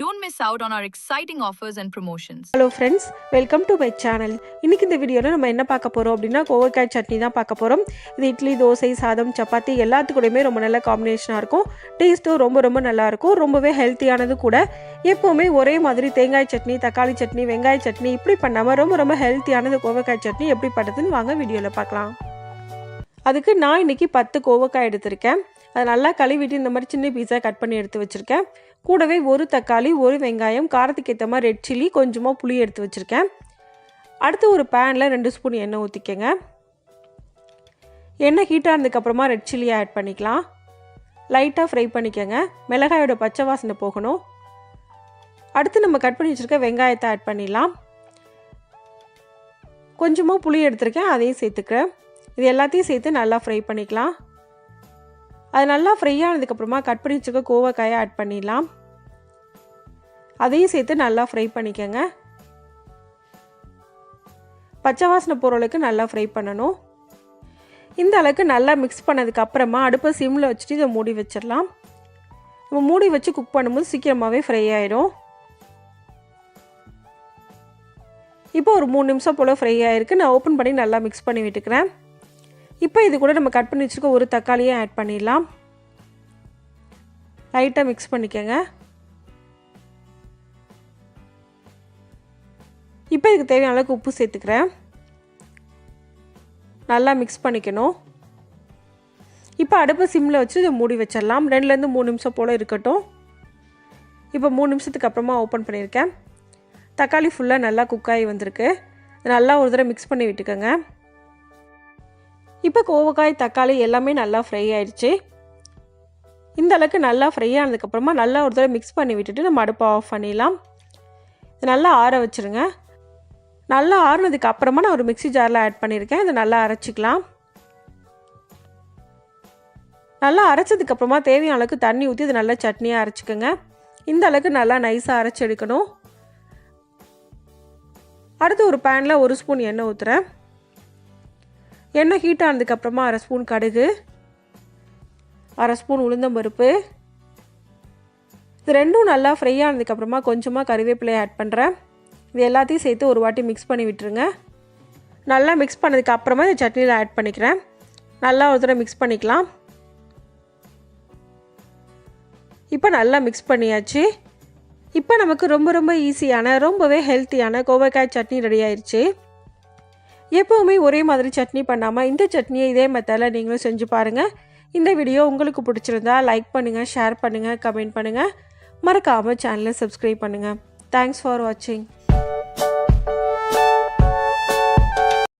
don't miss out on our exciting offers and promotions hello friends welcome to my channel இன்றைக்கி இந்த வீடியோவில் நம்ம என்ன பார்க்க போகிறோம் அப்படின்னா கோவக்காய் சட்னி தான் பார்க்க போகிறோம் இது இட்லி தோசை சாதம் சப்பாத்தி எல்லாத்துக்கூடயுமே ரொம்ப நல்ல காம்பினேஷனாக இருக்கும். டேஸ்ட்டும் ரொம்ப ரொம்ப நல்லாயிருக்கும் ரொம்பவே ஹெல்த்தியானது கூட. எப்போவுமே ஒரே மாதிரி தேங்காய் சட்னி தக்காளி சட்னி வெங்காய சட்னி இப்படி பண்ணாமல் ரொம்ப ரொம்ப ஹெல்த்தியானது கோவக்காய் சட்னி எப்படி பண்ணுறதுன்னு வாங்க வீடியோவில் பார்க்கலாம். அதுக்கு நான் இன்றைக்கி பத்து கோவக்காய் எடுத்திருக்கேன். அதை நல்லா கழுவிட்டு இந்த மாதிரி சின்ன பீஸாக கட் பண்ணி எடுத்து வச்சுருக்கேன். கூடவே ஒரு தக்காளி ஒரு வெங்காயம் காரத்துக்கு ஏற்ற மாதிரி ரெட் சில்லி கொஞ்சமாக புளி எடுத்து வச்சுருக்கேன். அடுத்து ஒரு பேனில் ரெண்டு ஸ்பூன் எண்ணெய் ஊற்றிக்கங்க எண்ணெய் ஹீட் ஆனதுக்கப்புறமா ரெட் சில்லி ஆட் பண்ணிக்கலாம். லைட்டாக ஃப்ரை பண்ணிக்கோங்க. மிளகாயோட பச்சை வாசனை போகணும். அடுத்து நம்ம கட் பண்ணி வச்சுருக்க வெங்காயத்தை ஆட் பண்ணிடலாம். கொஞ்சமாக புளி எடுத்திருக்கேன். அதையும் சேர்த்துக்கிறேன். இது எல்லாத்தையும் சேர்த்து நல்லா ஃப்ரை பண்ணிக்கலாம். அது நல்லா ஃப்ரை ஆனதுக்கப்புறமா கட் பண்ணி வச்சுக்க கோவக்காயை ஆட் பண்ணிடலாம். அதையும் சேர்த்து நல்லா ஃப்ரை பண்ணிக்கோங்க. பச்சை வாசனை பொருளுக்கு நல்லா ஃப்ரை பண்ணணும். இந்த அளவுக்கு நல்லா மிக்ஸ் பண்ணதுக்கப்புறமா அடுப்பை சிம்மில் வச்சுட்டு இதை மூடி வச்சிடலாம். நம்ம மூடி வச்சு குக் பண்ணும்போது சீக்கிரமாகவே ஃப்ரை ஆயிடும் இப்போ ஒரு மூணு நிமிஷம் போல் ஃப்ரை ஆகிருக்கு நான் ஓப்பன் பண்ணி நல்லா மிக்ஸ் பண்ணி விட்டுக்கிறேன். இப்போ இது கூட நம்ம கட் பண்ணி வச்சுருக்க ஒரு தக்காளியை ஆட் பண்ணிடலாம். லைட்டாக மிக்ஸ் பண்ணிக்கோங்க. இப்போ இதுக்கு தேவையான அளவுக்கு உப்பு சேர்த்துக்கிறேன். நல்லா மிக்ஸ் பண்ணிக்கணும். இப்போ அடுப்பை சிம்மில் வச்சு இதை மூடி வச்சிடலாம். ரெண்டுலேருந்து மூணு நிமிஷம் போல் இருக்கட்டும். இப்போ மூணு நிமிஷத்துக்கு அப்புறமா ஓப்பன் பண்ணியிருக்கேன். தக்காளி ஃபுல்லாக நல்லா குக்காகி வந்திருக்கு. நல்லா ஒரு தடவை மிக்ஸ் பண்ணி விட்டுக்கோங்க. இப்போ கோவக்காய் தக்காளி எல்லாமே நல்லா ஃப்ரை ஆயிடுச்சு. இந்த அளவுக்கு நல்லா ஃப்ரை ஆனதுக்கப்புறமா நல்லா ஒரு தடவை மிக்ஸ் பண்ணி விட்டுட்டு நம்ம அடுப்பை ஆஃப் பண்ணிடலாம். இது நல்லா ஆற வச்சுருங்க. நல்லா ஆறுனதுக்கு அப்புறமா நான் ஒரு மிக்சி ஜாரில் ஆட் பண்ணியிருக்கேன். இதை நல்லா அரைச்சிக்கலாம். நல்லா அரைச்சதுக்கப்புறமா தேவையான அளவுக்கு தண்ணி ஊற்றி இது நல்லா சட்னியாக அரைச்சிக்கோங்க. இந்த அளவுக்கு நல்லா நைஸாக அரைச்சி எடுக்கணும். அடுத்து ஒரு பேனில் ஒரு ஸ்பூன் எண்ணெய் ஊற்றுறேன் எண்ணெய் ஹீட் ஆனதுக்கப்புறமா அரை ஸ்பூன் கடுகு அரை ஸ்பூன் உளுந்தம்பருப்பு இது ரெண்டும் நல்லா ஃப்ரை ஆனதுக்கப்புறமா கொஞ்சமாக கறிவேப்பிலையை ஆட் பண்ணுறேன் இது எல்லாத்தையும் சேர்த்து ஒரு வாட்டி மிக்ஸ் பண்ணி விட்டுருங்க. நல்லா மிக்ஸ் பண்ணதுக்கு அப்புறமா இந்த சட்னியில் ஆட் பண்ணிக்கிறேன். நல்லா ஒரு தடவை மிக்ஸ் பண்ணிக்கலாம். இப்போ நல்லா மிக்ஸ் பண்ணியாச்சு. இப்போ நமக்கு ரொம்ப ரொம்ப ஈஸியான ரொம்பவே ஹெல்த்தியான கோவக்காய் சட்னி ரெடி ஆயிடுச்சு எப்போவுமே ஒரே மாதிரி சட்னி பண்ணாமல் இந்த சட்னியை இதே மெத்தடில் நீங்களும் செஞ்சு பாருங்கள் இந்த வீடியோ உங்களுக்கு பிடிச்சிருந்தா லைக் பண்ணுங்கள் ஷேர் பண்ணுங்கள் கமெண்ட் பண்ணுங்கள் மறக்காமல் சேனலை சப்ஸ்கிரைப் பண்ணுங்கள் தேங்க்ஸ் ஃபார் வாட்சிங்